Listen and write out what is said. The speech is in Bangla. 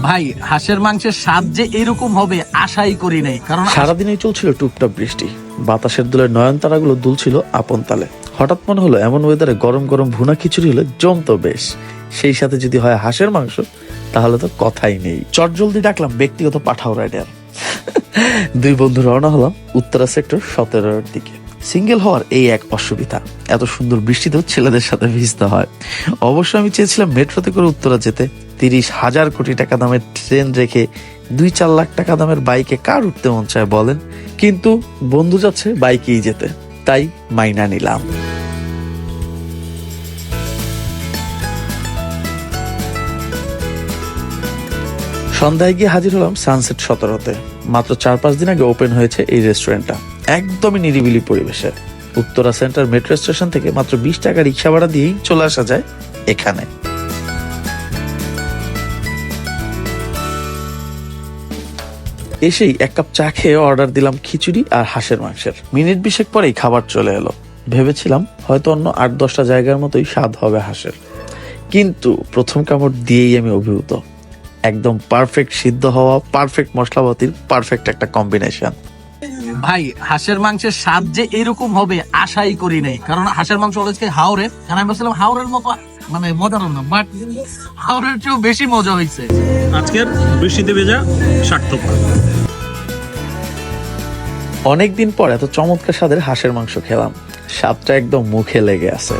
ভাই, হাঁসের মাংসের স্বাদ যে এরকম হবে, আশাই করি নাই। কারণ সারাদিনই চলছিল টুপটাপ বৃষ্টি। বাতাসের দুলের নয়নতারাগুলো দুলছিল আপন তালে। হঠাৎ মনে হলো, এমন ওয়েদারে গরম গরম ভুনা খিচুড়ি হলে জমতো বেশ। সেই সাথে যদি হয় হাঁসের মাংস, তাহলে তো কথাই নেই। চট জলদি ডাকলাম ব্যক্তিগত পাঠাও রাইডার। দুই বন্ধু রওনা হলাম উত্তরা সেক্টর সতেরোর দিকে। সিঙ্গেল হওয়ার এই এক অসুবিধা, এত সুন্দর বৃষ্টিতেও ছেলেদের সাথে ভিজতে হয়। অবশ্য আমি চেয়েছিলাম মেট্রোতে করে উত্তরা যেতে। তিরিশ হাজার কোটি টাকা দামের ট্রেন রেখে দুই চার লাখ টাকা দামের বাইকে কার উঠতে মন চায় বলেন? কিন্তু বন্ধু যাচ্ছে বাইকেই যেতে। তাই মাইনা নিলাম। সন্ধ্যায় গিয়ে হাজির হলাম সানসেট সতেরোতে। মাত্র চার পাঁচ দিন আগে ওপেন হয়েছে এই রেস্টুরেন্টটা একদমই নিরিবিলি পরিবেশে। উত্তরা সেন্টার মেট্রো স্টেশন থেকে মাত্র বিশ টাকা রিক্সা ভাড়া দিয়েই চলে আসা যায় এখানে। এসেই এক কাপ চা খেয়ে অর্ডার দিলাম খিচুড়ি আর হাঁসের মাংসের। মিনিট বিশেক পরেই খাবার চলে এলো। ভেবেছিলাম হয়তো অন্য আট দশটা জায়গার মতোই স্বাদ হবে হাঁসের। কিন্তু প্রথম কামড় দিয়েই আমি অভিভূত। একদম পারফেক্ট সিদ্ধ হওয়া পারফেক্ট মশলাপাতির পারফেক্ট একটা কম্বিনেশন ভাই হাঁসের মাংসের স্বাদ যে এরকম হবে আশাই করি নাই। কারণ হাঁসের মাংস অলরেজ হাওড়ের কারণ আমি বলছিলাম হাওড়ের মতো মানে মজার না বাট হাওড়ের চেয়েও বেশি মজা হয়েছে। আজকের বৃষ্টিতে ভেজা সার্থক অনেকদিন পর এত চমৎকার স্বাদের হাঁসের মাংস খেলাম। স্বাদটা একদম মুখে লেগে আছে।